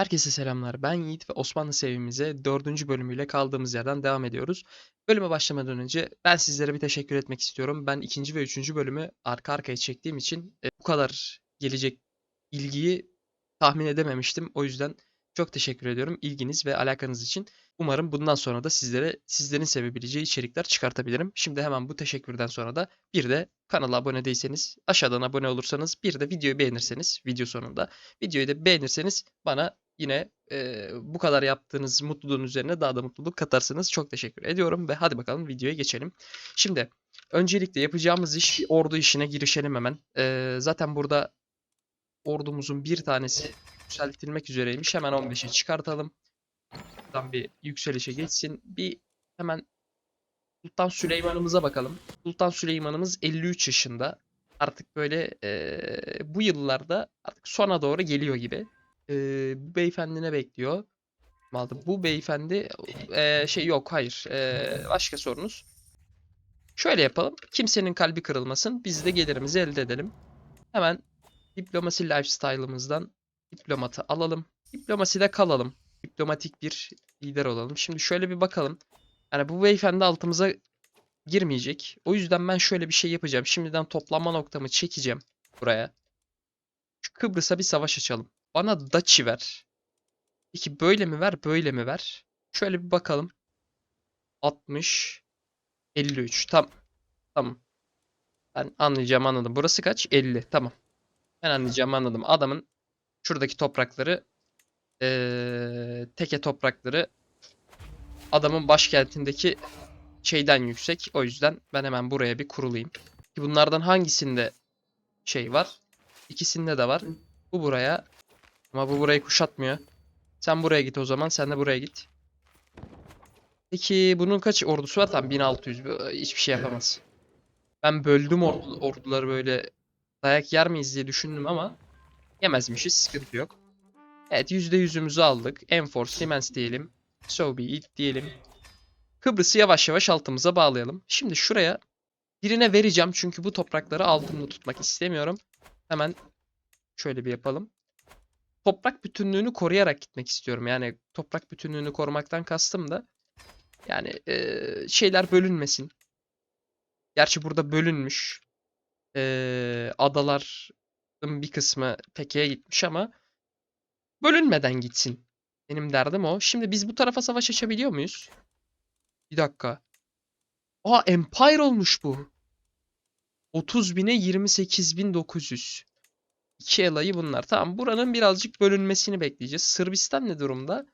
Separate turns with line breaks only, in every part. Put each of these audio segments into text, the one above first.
Herkese selamlar. Ben Yiğit ve Osmanlı sevimize dördüncü bölümüyle kaldığımız yerden devam ediyoruz. Bölüme başlamadan önce ben sizlere bir teşekkür etmek istiyorum. Ben ikinci ve üçüncü bölümü arka arkaya çektiğim için e, bu kadar gelecek ilgiyi tahmin edememiştim. O yüzden çok teşekkür ediyorum ilginiz ve alakanız için. Umarım bundan sonra da sizlere sizlerin sevebileceği içerikler çıkartabilirim. Şimdi hemen bu teşekkürden sonra da bir de kanala abone değilseniz, aşağıdan abone olursanız, bir de videoyu beğenirseniz video sonunda videoyu da beğenirseniz bana yine e, bu kadar yaptığınız mutluluğun üzerine daha da mutluluk katarsınız. Çok teşekkür ediyorum ve hadi bakalım videoya geçelim. Şimdi öncelikle yapacağımız iş ordu işine girişelim hemen. E, zaten burada ordumuzun bir tanesi yükseltilmek üzereymiş. Hemen 15'e çıkartalım. Buradan bir yükselişe geçsin. Bir hemen Sultan Süleyman'ımıza bakalım. Sultan Süleyman'ımız 53 yaşında. Artık böyle eee, bu yıllarda artık sona doğru geliyor gibi. Eee, bu beyefendi ne bekliyor? Maldı. Bu beyefendi eee, şey yok hayır. Eee, başka sorunuz. Şöyle yapalım. Kimsenin kalbi kırılmasın. Biz de gelirimizi elde edelim. Hemen diplomasi lifestyle'ımızdan diplomatı alalım. Diplomaside kalalım. Diplomatik bir lider olalım. Şimdi şöyle bir bakalım. Yani bu beyefendi altımıza girmeyecek. O yüzden ben şöyle bir şey yapacağım. Şimdiden toplanma noktamı çekeceğim buraya. Şu Kıbrıs'a bir savaş açalım. Bana Daçi ver. Peki böyle mi ver, böyle mi ver? Şöyle bir bakalım. 60 53. Tam tamam. Ben anlayacağım anladım. Burası kaç? 50. Tamam. Ben anlayacağım anladım. Adamın şuradaki toprakları eee, teke toprakları adamın başkentindeki şeyden yüksek. O yüzden ben hemen buraya bir kurulayım. Ki Bunlardan hangisinde şey var? İkisinde de var. Bu buraya. Ama bu burayı kuşatmıyor. Sen buraya git o zaman. Sen de buraya git. Peki bunun kaç ordusu var? Tam 1600. Bu- Hiçbir şey yapamaz. Ben böldüm ordu- orduları böyle dayak yer miyiz diye düşündüm ama yemezmişiz. Sıkıntı yok. Evet %100'ümüzü aldık. Enforce Siemens diyelim. So it diyelim. Kıbrıs'ı yavaş yavaş altımıza bağlayalım. Şimdi şuraya birine vereceğim çünkü bu toprakları altımda tutmak istemiyorum. Hemen şöyle bir yapalım. Toprak bütünlüğünü koruyarak gitmek istiyorum. Yani toprak bütünlüğünü korumaktan kastım da yani eee, şeyler bölünmesin. Gerçi burada bölünmüş. Eee, adaların bir kısmı tekeye gitmiş ama bölünmeden gitsin. Benim derdim o. Şimdi biz bu tarafa savaş açabiliyor muyuz? Bir dakika. Aa Empire olmuş bu. 30 bine 28.900. İki elayı bunlar. Tamam buranın birazcık bölünmesini bekleyeceğiz. Sırbistan ne durumda?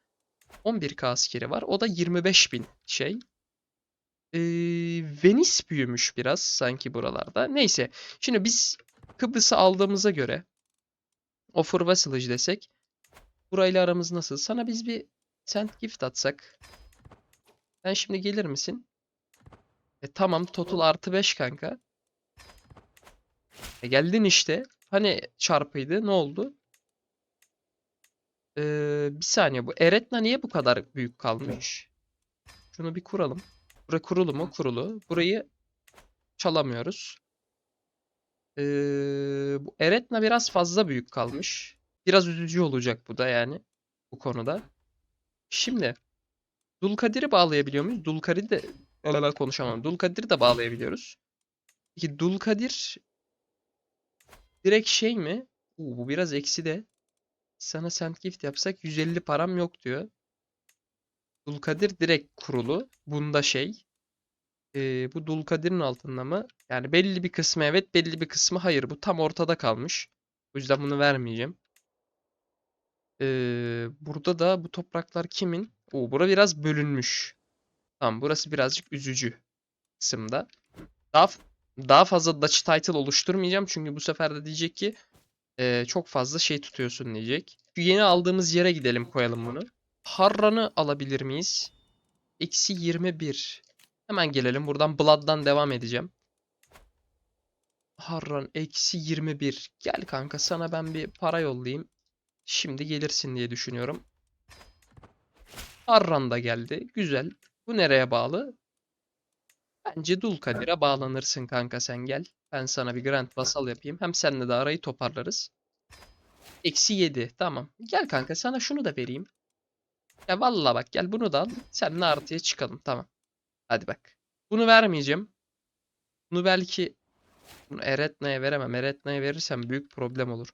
11k askeri var. O da 25.000 şey. Ee, Venice büyümüş biraz sanki buralarda. Neyse. Şimdi biz Kıbrıs'ı aldığımıza göre Offer Vassalage desek burayla aramız nasıl? Sana biz bir sent gift atsak. Sen şimdi gelir misin? E tamam total artı 5 kanka. E geldin işte. Hani çarpıydı ne oldu? Ee, bir saniye bu Eretna niye bu kadar büyük kalmış? Şunu bir kuralım. Bura kurulu mu? Kurulu. Burayı çalamıyoruz. Ee, bu Eretna biraz fazla büyük kalmış. Biraz üzücü olacak bu da yani. Bu konuda. Şimdi Dulkadir'i bağlayabiliyor muyuz? Dulkadir'i de konuşamam. Dulkadir'i de bağlayabiliyoruz. Peki Dulkadir direkt şey mi? Uu, bu biraz eksi de. Sana sent gift yapsak 150 param yok diyor. Dulkadir direkt kurulu. Bunda şey. Ee, bu Dulkadir'in altında mı? Yani belli bir kısmı evet, belli bir kısmı hayır. Bu tam ortada kalmış. O yüzden bunu vermeyeceğim. Ee, burada da bu topraklar kimin? Oo, bura biraz bölünmüş. Tamam, burası birazcık üzücü kısımda. Daha daha fazla Dutch title oluşturmayacağım çünkü bu sefer de diyecek ki eee, çok fazla şey tutuyorsun diyecek. Şu yeni aldığımız yere gidelim koyalım bunu. Harran'ı alabilir miyiz? Eksi 21. Hemen gelelim. Buradan Blood'dan devam edeceğim. Harran eksi 21. Gel kanka sana ben bir para yollayayım. Şimdi gelirsin diye düşünüyorum. Harran da geldi. Güzel. Bu nereye bağlı? Bence Dulkadir'e bağlanırsın kanka sen gel. Ben sana bir Grand Vassal yapayım. Hem seninle de arayı toparlarız. Eksi 7. Tamam. Gel kanka sana şunu da vereyim. Ya vallahi bak gel bunu da al. Seninle artıya çıkalım. Tamam. Hadi bak. Bunu vermeyeceğim. Bunu belki bunu Eretna'ya veremem. Eretna'ya verirsem büyük problem olur.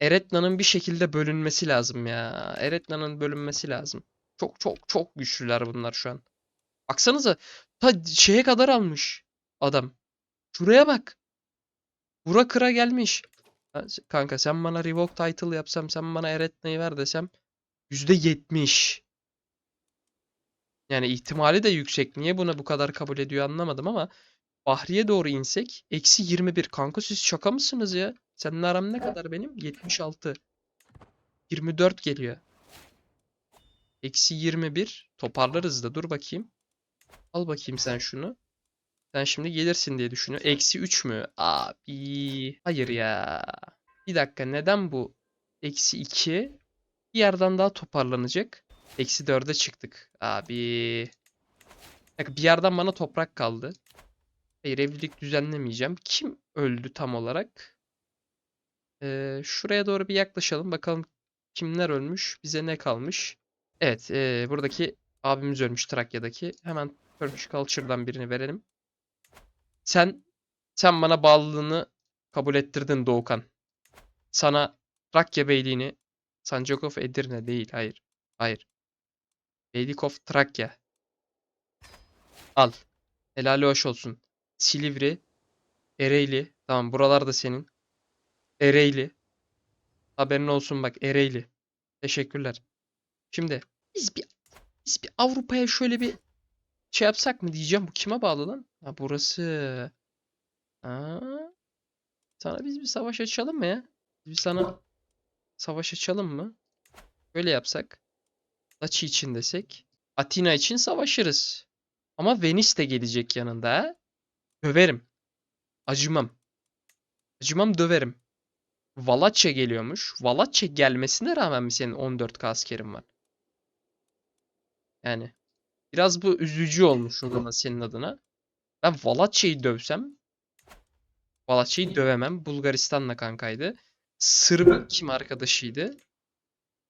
Eretna'nın bir şekilde bölünmesi lazım ya. Eretna'nın bölünmesi lazım. Çok çok çok güçlüler bunlar şu an. Baksanıza ta şeye kadar almış adam. Şuraya bak. Bura kıra gelmiş. Kanka sen bana revoke title yapsam sen bana Eretna'yı ver desem %70. Yani ihtimali de yüksek. Niye buna bu kadar kabul ediyor anlamadım ama Bahriye doğru insek eksi 21. Kanka siz şaka mısınız ya? Senin aram ne kadar benim? 76. 24 geliyor. Eksi 21. Toparlarız da dur bakayım. Al bakayım sen şunu. Sen şimdi gelirsin diye düşünüyorum. Eksi 3 mü? Abi. Hayır ya. Bir dakika neden bu? Eksi 2. Bir yerden daha toparlanacak. Eksi 4'e çıktık. Abi. Dakika, bir yerden bana toprak kaldı. Hayır evlilik düzenlemeyeceğim. Kim öldü tam olarak? Ee, şuraya doğru bir yaklaşalım. Bakalım kimler ölmüş? Bize ne kalmış? Evet. ee, buradaki abimiz ölmüş Trakya'daki. Hemen Turkish Culture'dan birini verelim. Sen sen bana bağlılığını kabul ettirdin Doğukan. Sana Trakya Beyliğini Sancakov Edirne değil. Hayır. Hayır. Beylik of Trakya. Al. Helali hoş olsun. Silivri. Ereğli. Tamam buralar da senin. Ereğli. Haberin olsun bak Ereğli. Teşekkürler. Şimdi biz bir biz bir Avrupa'ya şöyle bir şey yapsak mı diyeceğim. Bu kime bağlı lan? Ha burası. Ha? Sana biz bir savaş açalım mı ya? Biz sana savaş açalım mı? Böyle yapsak. Daci için desek. Atina için savaşırız. Ama Venice de gelecek yanında ha? Döverim. Acımam. Acımam döverim. Valaçya geliyormuş. Valaçya gelmesine rağmen mi senin 14k askerin var? Yani biraz bu üzücü olmuş o zaman senin adına. Ben Valaçya'yı dövsem Valaçya'yı dövemem. Bulgaristan'la kankaydı. Sırbın kim arkadaşıydı?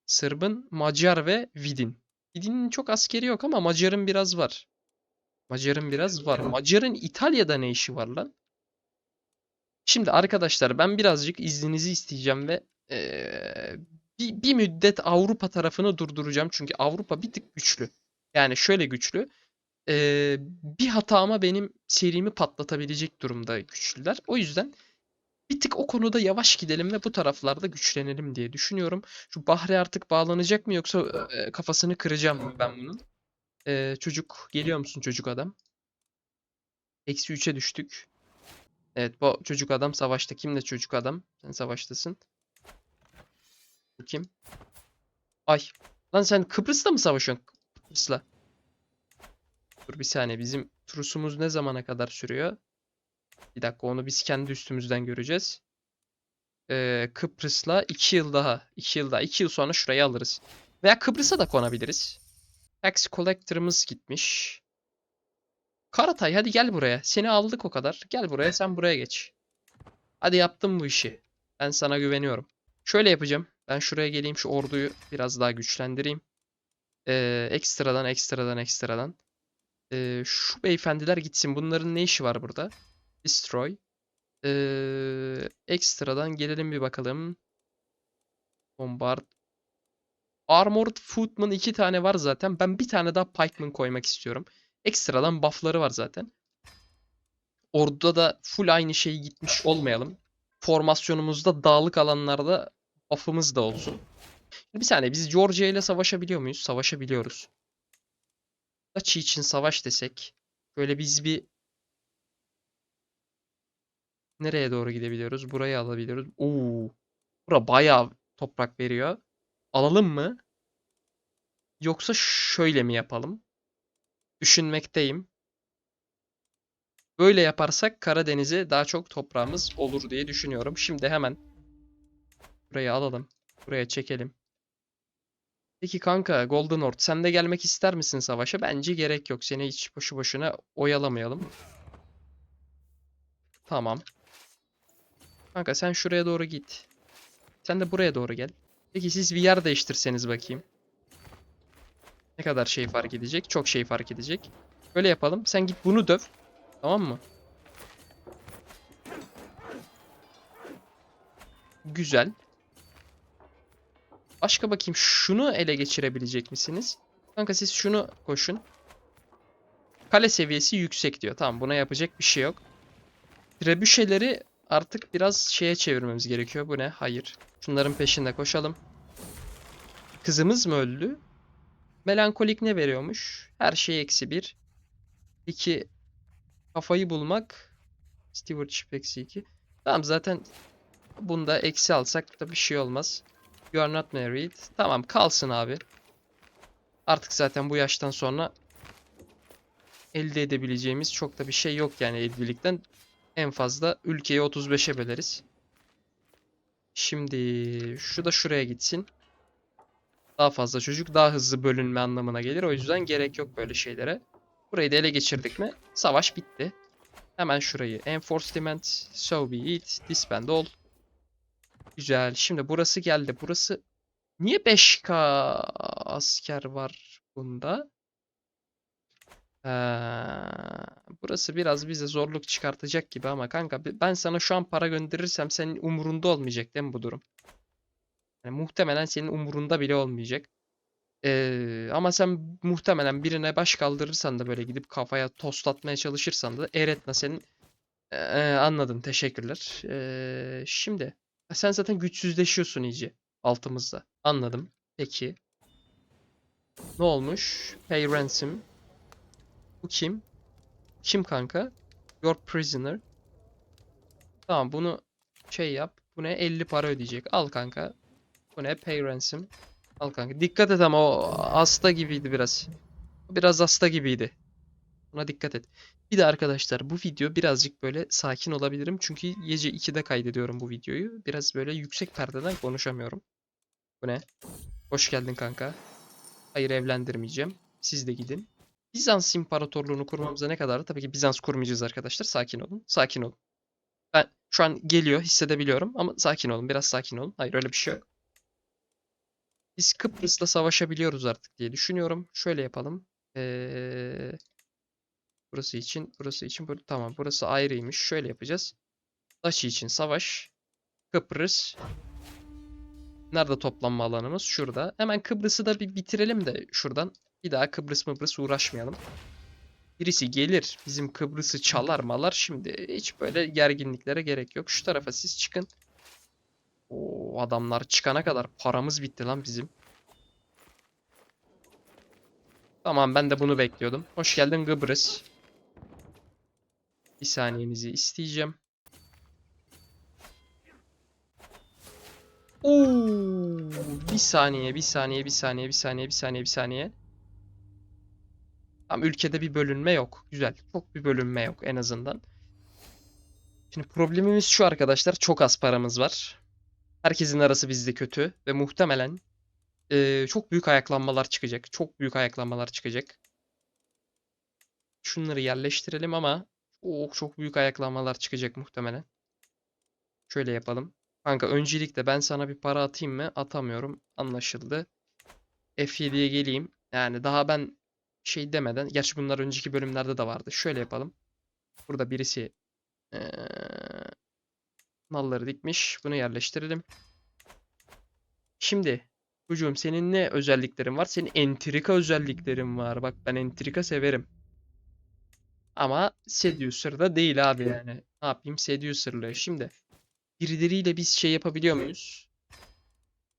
Sırbın Macar ve Vidin. Vidin'in çok askeri yok ama Macar'ın biraz var. Macar'ın biraz var. Macar'ın İtalya'da ne işi var lan? Şimdi arkadaşlar ben birazcık izninizi isteyeceğim ve eee, bir, bir müddet Avrupa tarafını durduracağım. Çünkü Avrupa bir tık güçlü. Yani şöyle güçlü. eee, bir hatama benim serimi patlatabilecek durumda güçlüler. O yüzden bir tık o konuda yavaş gidelim ve bu taraflarda güçlenelim diye düşünüyorum. Şu Bahri artık bağlanacak mı yoksa eee, kafasını kıracağım mı ben bunun? Eee, çocuk geliyor musun çocuk adam? Eksi 3'e düştük. Evet bu çocuk adam savaşta. Kimle çocuk adam? Sen savaştasın. Kim? Ay. Lan sen Kıbrıs'ta mı savaşıyorsun? Kıbrıs'la. Dur bir saniye. Bizim trusumuz ne zamana kadar sürüyor? Bir dakika onu biz kendi üstümüzden göreceğiz. Ee, Kıbrıs'la 2 yıl daha. 2 yıl daha. 2 yıl sonra şurayı alırız. Veya Kıbrıs'a da konabiliriz. Tax Collector'ımız gitmiş. Karatay hadi gel buraya. Seni aldık o kadar. Gel buraya sen buraya geç. Hadi yaptım bu işi. Ben sana güveniyorum. Şöyle yapacağım. Ben şuraya geleyim şu orduyu biraz daha güçlendireyim. Ee, ekstradan ekstradan ekstradan. Ee, şu beyefendiler gitsin. Bunların ne işi var burada? Destroy. Ee, ekstradan gelelim bir bakalım. Bombard. Armored Footman iki tane var zaten. Ben bir tane daha Pikeman koymak istiyorum. Ekstradan buff'ları var zaten. Orduda da full aynı şey gitmiş olmayalım. Formasyonumuzda dağlık alanlarda buff'ımız da olsun. Bir saniye biz Georgia ile savaşabiliyor muyuz? Savaşabiliyoruz. Daci için savaş desek. Böyle biz bir nereye doğru gidebiliyoruz? Burayı alabiliyoruz. Oo. Bura bayağı toprak veriyor. Alalım mı? Yoksa şöyle mi yapalım? Düşünmekteyim. Böyle yaparsak Karadeniz'e daha çok toprağımız olur diye düşünüyorum. Şimdi hemen burayı alalım. Buraya çekelim. Peki kanka Golden Horde sen de gelmek ister misin savaşa? Bence gerek yok. Seni hiç boşu boşuna oyalamayalım. Tamam. Kanka sen şuraya doğru git. Sen de buraya doğru gel. Peki siz bir yer değiştirseniz bakayım. Ne kadar şey fark edecek? Çok şey fark edecek. Böyle yapalım. Sen git bunu döv. Tamam mı? Güzel. Başka bakayım şunu ele geçirebilecek misiniz? Kanka siz şunu koşun. Kale seviyesi yüksek diyor. Tamam buna yapacak bir şey yok. Trebüşeleri artık biraz şeye çevirmemiz gerekiyor. Bu ne? Hayır. Şunların peşinde koşalım. Kızımız mı öldü? Melankolik ne veriyormuş? Her şey eksi bir. İki. Kafayı bulmak. Stewardship eksi iki. Tamam zaten bunda eksi alsak da bir şey olmaz. You are not married. Tamam kalsın abi. Artık zaten bu yaştan sonra elde edebileceğimiz çok da bir şey yok yani evlilikten. En fazla ülkeyi 35'e böleriz. Şimdi şu da şuraya gitsin. Daha fazla çocuk daha hızlı bölünme anlamına gelir. O yüzden gerek yok böyle şeylere. Burayı da ele geçirdik mi savaş bitti. Hemen şurayı enforcement, so be it, disband all. Güzel. Şimdi burası geldi. Burası niye 5k asker var bunda? Ee, burası biraz bize zorluk çıkartacak gibi ama kanka ben sana şu an para gönderirsem senin umurunda olmayacak değil mi bu durum? Yani muhtemelen senin umurunda bile olmayacak. Ee, ama sen muhtemelen birine baş kaldırırsan da böyle gidip kafaya tostlatmaya çalışırsan da Eretna senin Ee, anladım. Teşekkürler. Ee, şimdi sen zaten güçsüzleşiyorsun iyice altımızda. Anladım. Peki. Ne olmuş? Pay ransom. Bu kim? Kim kanka? Your prisoner. Tamam bunu şey yap. Bu ne? 50 para ödeyecek. Al kanka. Bu ne? Pay ransom. Al kanka. Dikkat et ama o hasta gibiydi biraz. Biraz hasta gibiydi. Buna dikkat et. Bir de arkadaşlar bu video birazcık böyle sakin olabilirim. Çünkü gece 2'de kaydediyorum bu videoyu. Biraz böyle yüksek perdeden konuşamıyorum. Bu ne? Hoş geldin kanka. Hayır evlendirmeyeceğim. Siz de gidin. Bizans İmparatorluğunu kurmamıza ne kadar? Tabii ki Bizans kurmayacağız arkadaşlar. Sakin olun. Sakin olun. Ben şu an geliyor hissedebiliyorum ama sakin olun. Biraz sakin olun. Hayır öyle bir şey yok. Biz Kıbrıs'la savaşabiliyoruz artık diye düşünüyorum. Şöyle yapalım. Ee, burası için, burası için. bur- tamam burası ayrıymış. Şöyle yapacağız. Daçi için savaş. Kıbrıs. Nerede toplanma alanımız? Şurada. Hemen Kıbrıs'ı da bir bitirelim de şuradan. Bir daha Kıbrıs Mıbrıs uğraşmayalım. Birisi gelir bizim Kıbrıs'ı çalar malar. Şimdi hiç böyle gerginliklere gerek yok. Şu tarafa siz çıkın. O adamlar çıkana kadar paramız bitti lan bizim. Tamam ben de bunu bekliyordum. Hoş geldin Kıbrıs. Bir saniyenizi isteyeceğim. Oo, bir saniye, bir saniye, bir saniye, bir saniye, bir saniye, bir saniye. Tam ülkede bir bölünme yok. Güzel. Çok bir bölünme yok en azından. Şimdi problemimiz şu arkadaşlar. Çok az paramız var. Herkesin arası bizde kötü ve muhtemelen eee, çok büyük ayaklanmalar çıkacak. Çok büyük ayaklanmalar çıkacak. Şunları yerleştirelim ama çok çok büyük ayaklanmalar çıkacak muhtemelen. Şöyle yapalım. Kanka öncelikle ben sana bir para atayım mı? Atamıyorum. Anlaşıldı. F7'ye geleyim. Yani daha ben şey demeden. Gerçi bunlar önceki bölümlerde de vardı. Şöyle yapalım. Burada birisi eee nalları dikmiş. Bunu yerleştirelim. Şimdi çocuğum senin ne özelliklerin var? Senin entrika özelliklerin var. Bak ben entrika severim. Ama Seducer'da değil abi yani. Ne yapayım Seducer'lı. Şimdi birileriyle biz şey yapabiliyor muyuz?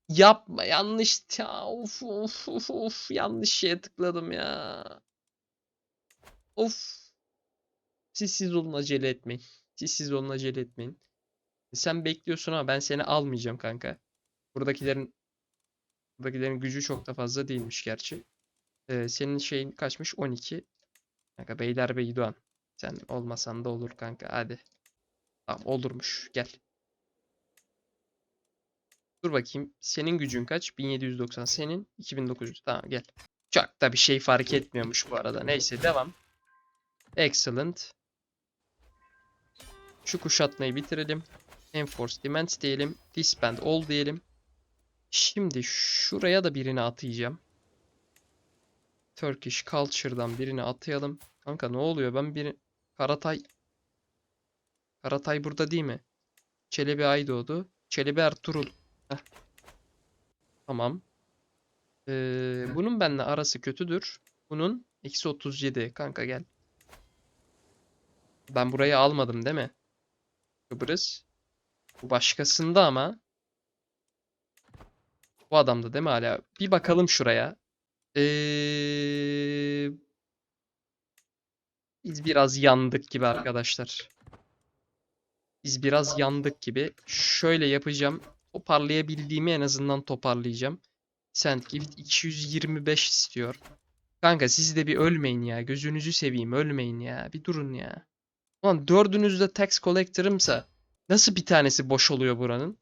Yapma yanlış ya of of of of yanlış şeye tıkladım ya. Of. Siz siz olun acele etmeyin. Siz siz olun acele etmeyin. Sen bekliyorsun ama ben seni almayacağım kanka. Buradakilerin buradakilerin gücü çok da fazla değilmiş gerçi. Ee, senin şeyin kaçmış? 12. Kanka Beylerbeyi Doğan. Sen olmasan da olur kanka hadi. Tamam olurmuş gel. Dur bakayım. Senin gücün kaç? 1790. Senin 2900. Tamam gel. Çok da bir şey fark etmiyormuş bu arada. Neyse devam. Excellent. Şu kuşatmayı bitirelim. Enforce Demands diyelim. Disband All diyelim. Şimdi şuraya da birini atayacağım. Turkish Culture'dan birini atayalım. Kanka ne oluyor? Ben biri... Karatay... Karatay burada değil mi? Çelebi Aydoğdu. Çelebi Ertuğrul. Heh. Tamam. Ee, bunun benimle arası kötüdür. Bunun eksi 37. Kanka gel. Ben burayı almadım değil mi? Kıbrıs. Bu başkasında ama. Bu adamda değil mi hala? Bir bakalım şuraya. Ee, biz biraz yandık gibi arkadaşlar. Biz biraz yandık gibi. Şöyle yapacağım. Toparlayabildiğimi en azından toparlayacağım. Sandgift 225 istiyor. Kanka siz de bir ölmeyin ya. Gözünüzü seveyim ölmeyin ya. Bir durun ya. Ulan dördünüz de tax collector'ımsa nasıl bir tanesi boş oluyor buranın?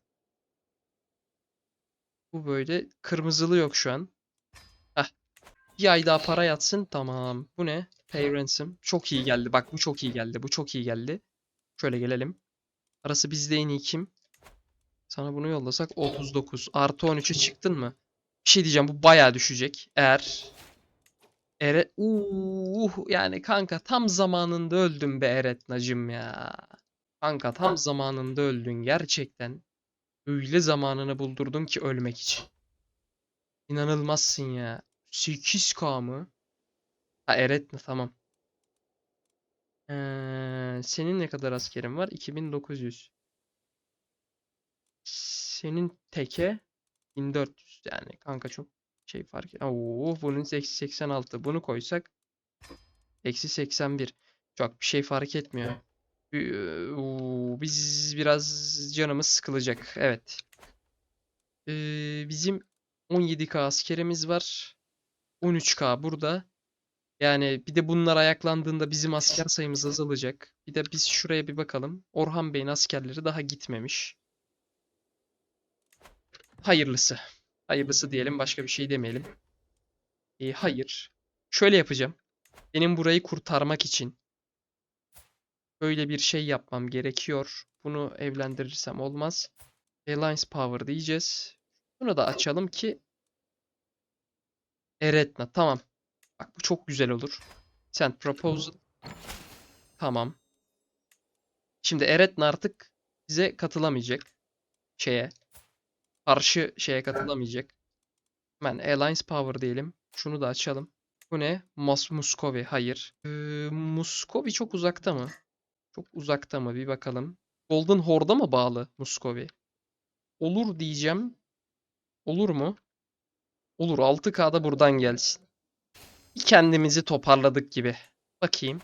Bu böyle kırmızılı yok şu an. Bir ay daha para yatsın. Tamam. Bu ne? Pay ransom. Çok iyi geldi. Bak bu çok iyi geldi. Bu çok iyi geldi. Şöyle gelelim. Arası bizde en iyi kim? Sana bunu yollasak 39. Artı 13'e çıktın mı? Bir şey diyeceğim. Bu bayağı düşecek. Eğer Ere uh yani kanka tam zamanında öldün be Eretnacım ya. Kanka tam zamanında öldün gerçekten. Öyle zamanını buldurdun ki ölmek için. İnanılmazsın ya. 8K mı? Ha Eretna tamam. Ee, senin ne kadar askerin var? 2900. Senin teke 1400 yani kanka çok şey fark et. Oo, bunun eksi 86. Bunu koysak eksi 81. Çok bir şey fark etmiyor. Ee, oo, Biz biraz canımız sıkılacak. Evet. Ee, bizim 17k askerimiz var. 13k burada. Yani bir de bunlar ayaklandığında bizim asker sayımız azalacak. Bir de biz şuraya bir bakalım. Orhan Bey'in askerleri daha gitmemiş. Hayırlısı. Hayırlısı diyelim başka bir şey demeyelim. Ee, hayır. Şöyle yapacağım. Benim burayı kurtarmak için böyle bir şey yapmam gerekiyor. Bunu evlendirirsem olmaz. Alliance Power diyeceğiz. Bunu da açalım ki Eretna. Tamam. Bak bu çok güzel olur. Send proposal. Tamam. Şimdi Eretna artık bize katılamayacak. Şeye. Karşı şeye katılamayacak. Hemen Alliance Power diyelim. Şunu da açalım. Bu ne? Mas Muskovi. Hayır. Ee, Muskovi çok uzakta mı? Çok uzakta mı? Bir bakalım. Golden Horde'a mı bağlı Muskovi? Olur diyeceğim. Olur mu? Olur. 6K'da buradan gelsin. Kendimizi toparladık gibi. Bakayım.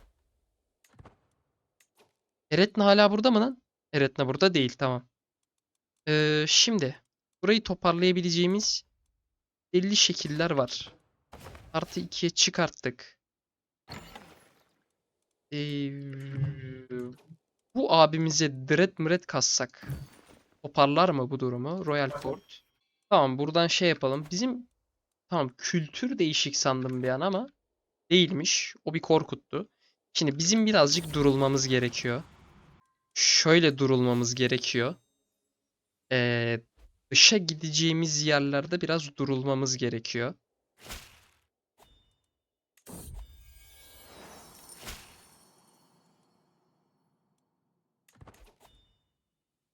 Eretna hala burada mı lan? Eretna burada değil. Tamam. Ee, şimdi burayı toparlayabileceğimiz belli şekiller var. Artı 2'ye çıkarttık. Ee, bu abimize dread mred kassak toparlar mı bu durumu? Royal Court. Tamam buradan şey yapalım. Bizim tamam kültür değişik sandım bir an ama değilmiş. O bir korkuttu. Şimdi bizim birazcık durulmamız gerekiyor. Şöyle durulmamız gerekiyor. Ee, dışa gideceğimiz yerlerde biraz durulmamız gerekiyor.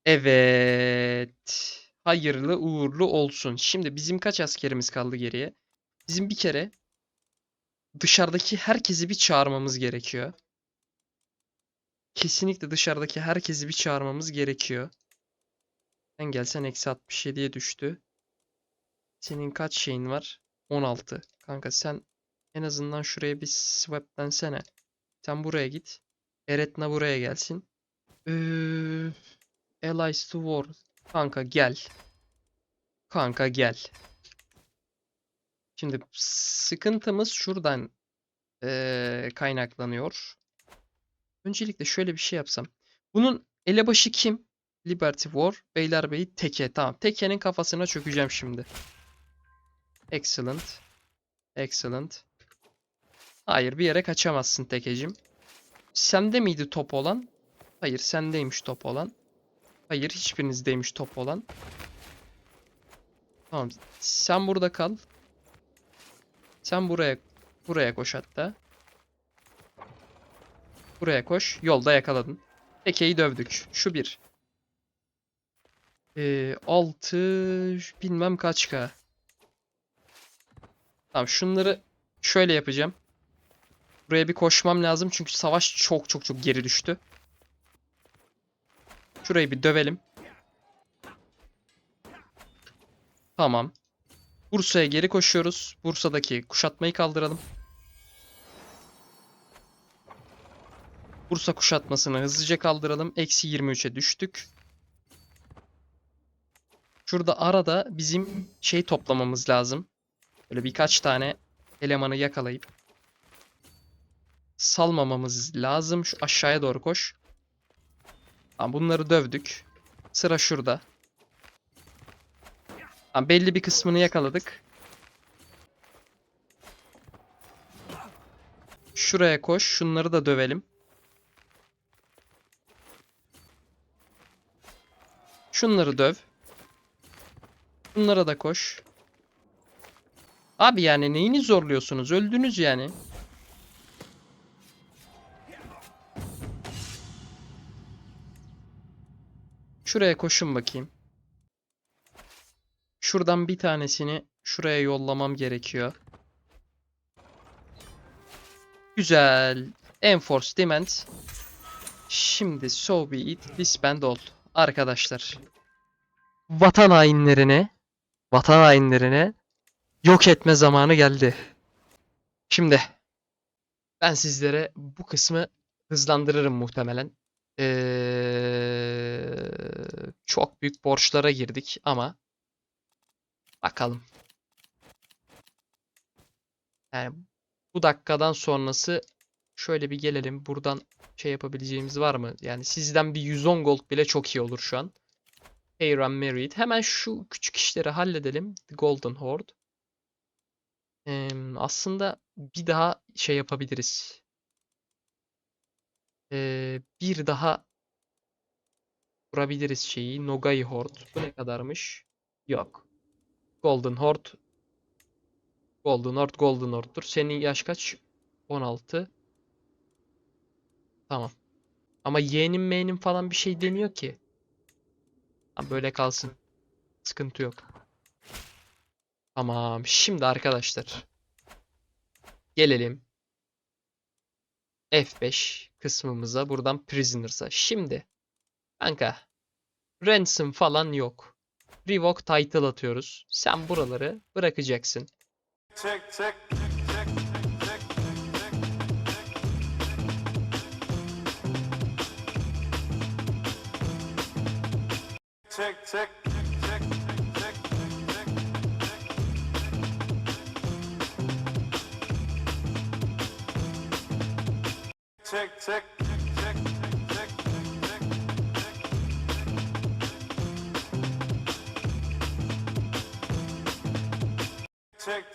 Evet. Hayırlı uğurlu olsun. Şimdi bizim kaç askerimiz kaldı geriye? Bizim bir kere dışarıdaki herkesi bir çağırmamız gerekiyor. Kesinlikle dışarıdaki herkesi bir çağırmamız gerekiyor. Sen gelsen eksi 67'ye düştü. Senin kaç şeyin var? 16. Kanka sen en azından şuraya bir swaplensene. Sen buraya git. Eretna buraya gelsin. Ee, Allies to War. Kanka gel. Kanka gel. Şimdi sıkıntımız şuradan eee, kaynaklanıyor. Öncelikle şöyle bir şey yapsam. Bunun elebaşı kim? Liberty War. Beylerbeyi Teke. Tamam. Teke'nin kafasına çökeceğim şimdi. Excellent. Excellent. Hayır bir yere kaçamazsın Tekecim. Sende miydi top olan? Hayır sendeymiş top olan. Hayır hiçbirinizdeymiş top olan. Tamam. Sen burada kal. Sen buraya buraya koş hatta. Buraya koş. Yolda yakaladın. Eke'yi dövdük. Şu bir. Ee, altı bilmem kaç k. Tamam şunları şöyle yapacağım. Buraya bir koşmam lazım çünkü savaş çok çok çok geri düştü. Şurayı bir dövelim. Tamam. Bursa'ya geri koşuyoruz. Bursa'daki kuşatmayı kaldıralım. Bursa kuşatmasını hızlıca kaldıralım. Eksi 23'e düştük. Şurada arada bizim şey toplamamız lazım. Böyle birkaç tane elemanı yakalayıp salmamamız lazım. Şu aşağıya doğru koş. Tamam, bunları dövdük. Sıra şurada. Tamam, belli bir kısmını yakaladık. Şuraya koş. Şunları da dövelim. Şunları döv. Bunlara da koş. Abi yani neyini zorluyorsunuz? Öldünüz yani. Şuraya koşun bakayım. Şuradan bir tanesini şuraya yollamam gerekiyor. Güzel. Enforce Demand. Şimdi so be it, disband all. Arkadaşlar. Vatan hainlerine vatan hainlerine yok etme zamanı geldi. Şimdi ben sizlere bu kısmı hızlandırırım muhtemelen. Ee, çok büyük borçlara girdik ama bakalım. Yani bu dakikadan sonrası şöyle bir gelelim. Buradan şey yapabileceğimiz var mı? Yani sizden bir 110 gold bile çok iyi olur şu an. Aaron Married. Hemen şu küçük işleri halledelim. The Golden Horde. Ee, aslında bir daha şey yapabiliriz. Ee, bir daha kurabiliriz şeyi. Nogai Horde. Bu ne kadarmış? Yok. Golden Horde. Golden Horde, Golden Horde'dur. Senin yaş kaç? 16. Tamam. Ama yeğenim meğenim falan bir şey demiyor ki. Ha, böyle kalsın. Sıkıntı yok. Tamam. Şimdi arkadaşlar. Gelelim. F5 kısmımıza. Buradan Prisoners'a. Şimdi. Kanka. Ransom falan yok. Revoke title atıyoruz. Sen buraları bırakacaksın.
Çek çek. Check, check.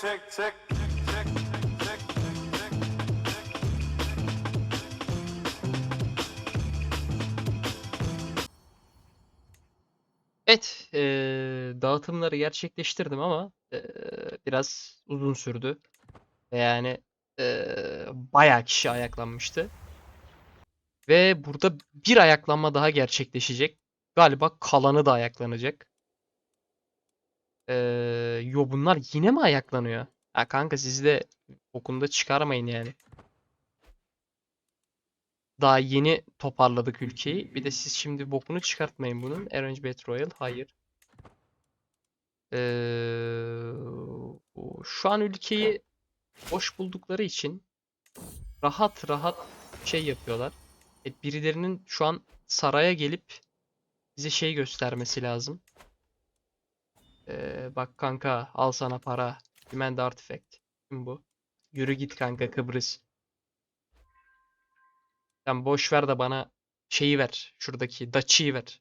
check, check, check, check,
Evet, eee, dağıtımları gerçekleştirdim ama eee, biraz uzun sürdü. Yani eee bayağı kişi ayaklanmıştı. Ve burada bir ayaklanma daha gerçekleşecek. Galiba kalanı da ayaklanacak. Eee yo bunlar yine mi ayaklanıyor? Ha kanka siz de okunda çıkarmayın yani. Daha yeni toparladık ülkeyi. Bir de siz şimdi bokunu çıkartmayın bunun. Arrange Battle Royale. Hayır. Ee, şu an ülkeyi boş buldukları için rahat rahat şey yapıyorlar. E, birilerinin şu an saraya gelip bize şey göstermesi lazım. Ee, bak kanka al sana para. Demand Artifact. Kim bu? Yürü git kanka Kıbrıs. Sen boş ver de bana şeyi ver. Şuradaki Daci'yi ver.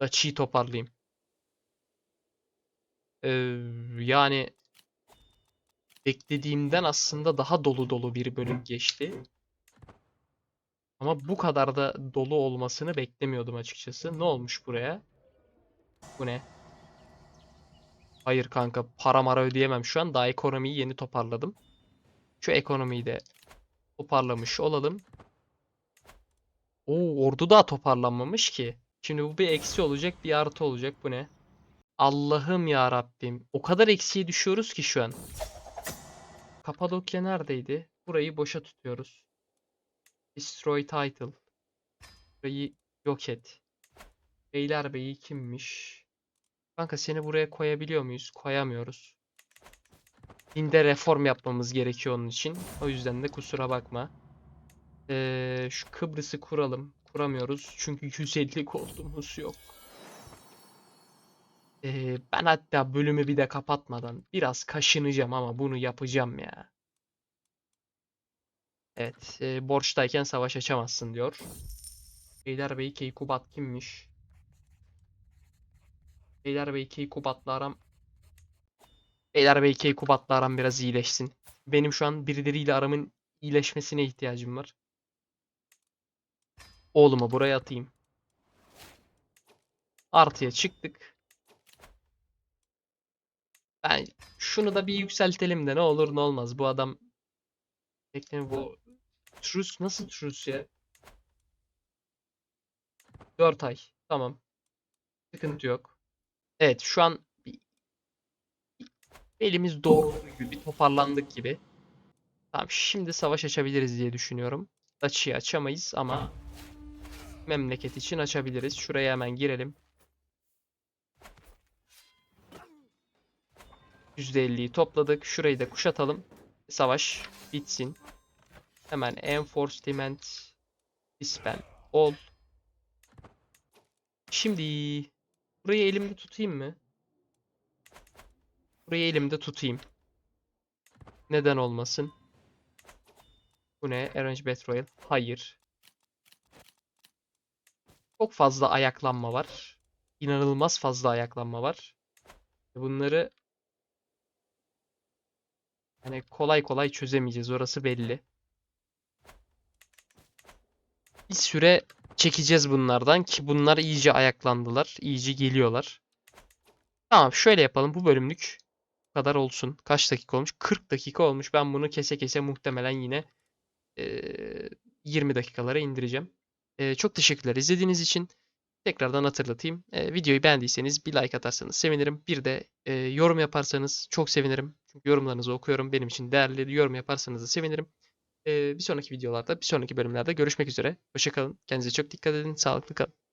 Daci'yi toparlayayım. Ee, yani beklediğimden aslında daha dolu dolu bir bölüm geçti. Ama bu kadar da dolu olmasını beklemiyordum açıkçası. Ne olmuş buraya? Bu ne? Hayır kanka para mara ödeyemem şu an. Daha ekonomiyi yeni toparladım. Şu ekonomiyi de toparlamış olalım. Oo ordu daha toparlanmamış ki. Şimdi bu bir eksi olacak bir artı olacak. Bu ne? Allah'ım ya Rabbim. O kadar eksiye düşüyoruz ki şu an. Kapadokya neredeydi? Burayı boşa tutuyoruz. Destroy title. Burayı yok et. Beylerbeyi kimmiş? Kanka seni buraya koyabiliyor muyuz? Koyamıyoruz. Dinde reform yapmamız gerekiyor onun için. O yüzden de kusura bakma. Ee, şu Kıbrıs'ı kuralım. Kuramıyoruz. Çünkü 150 gold'umuz yok. Ee, ben hatta bölümü bir de kapatmadan biraz kaşınacağım ama bunu yapacağım ya. Evet. E, borçtayken savaş açamazsın diyor. Beylerbeyi Keykubat kimmiş? Beylerbeyi Keykubat'la aram... Beylerbeyi Keykubat'la aram biraz iyileşsin. Benim şu an birileriyle aramın iyileşmesine ihtiyacım var. Oğlumu buraya atayım. Artıya çıktık. Ben şunu da bir yükseltelim de ne olur ne olmaz. Bu adam Bekle bu Truce nasıl Truce ya? 4 ay. Tamam. Sıkıntı yok. Evet şu an bir- elimiz doğru gibi bir toparlandık gibi. Tamam şimdi savaş açabiliriz diye düşünüyorum. Açıyı açamayız ama memleket için açabiliriz. Şuraya hemen girelim. %50'yi topladık. Şurayı da kuşatalım. Savaş bitsin. Hemen enforcement disband ol. Şimdi burayı elimde tutayım mı? Burayı elimde tutayım. Neden olmasın? Bu ne? Arrange Battle Royale. Hayır. Çok fazla ayaklanma var. İnanılmaz fazla ayaklanma var. Bunları hani kolay kolay çözemeyeceğiz. Orası belli. Bir süre çekeceğiz bunlardan ki bunlar iyice ayaklandılar. iyice geliyorlar. Tamam şöyle yapalım. Bu bölümlük kadar olsun. Kaç dakika olmuş? 40 dakika olmuş. Ben bunu kese kese muhtemelen yine eee, 20 dakikalara indireceğim. Eee, çok teşekkürler izlediğiniz için. Tekrardan hatırlatayım. Eee, videoyu beğendiyseniz bir like atarsanız sevinirim. Bir de eee, yorum yaparsanız çok sevinirim. Çünkü yorumlarınızı okuyorum. Benim için değerli. Yorum yaparsanız da sevinirim. Bir sonraki videolarda, bir sonraki bölümlerde görüşmek üzere. Hoşça kalın. Kendinize çok dikkat edin. Sağlıklı kalın.